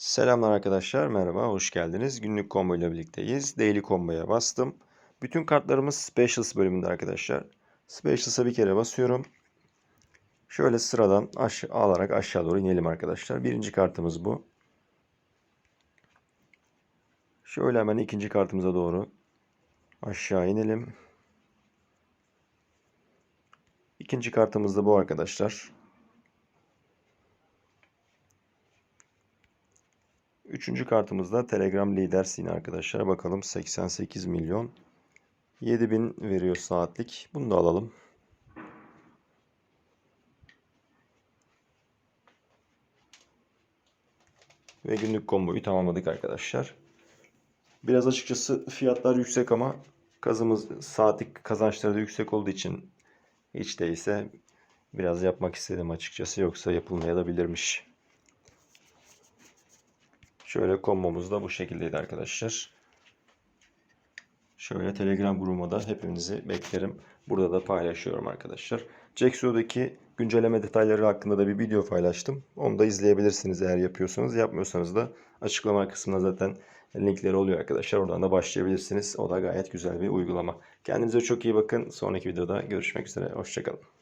Selamlar arkadaşlar, merhaba, hoş geldiniz. Günlük combo ile birlikteyiz. Daily combo'ya bastım. Bütün kartlarımız Specials bölümünde arkadaşlar. Specials'a bir kere basıyorum. Şöyle sıradan aşağı, alarak aşağı doğru inelim arkadaşlar. Birinci kartımız bu. Şöyle hemen ikinci kartımıza doğru aşağı inelim. İkinci kartımız da bu arkadaşlar. Üçüncü kartımızda Telegram lider yine arkadaşlar. Bakalım 88 milyon 7000 veriyor saatlik. Bunu da alalım. Ve günlük komboyu tamamladık arkadaşlar. Biraz açıkçası fiyatlar yüksek ama kazımız saatlik kazançları da yüksek olduğu için hiç değilse biraz yapmak istedim açıkçası. Yoksa yapılmaya da bilirmiş. Şöyle kombomuz da bu şekildeydi arkadaşlar. Şöyle Telegram grubuma da hepinizi beklerim. Burada da paylaşıyorum arkadaşlar. Jacksu'daki güncelleme detayları hakkında da bir video paylaştım. Onu da izleyebilirsiniz eğer yapıyorsanız. Yapmıyorsanız da açıklama kısmında zaten linkleri oluyor arkadaşlar. Oradan da başlayabilirsiniz. O da gayet güzel bir uygulama. Kendinize çok iyi bakın. Sonraki videoda görüşmek üzere. Hoşçakalın.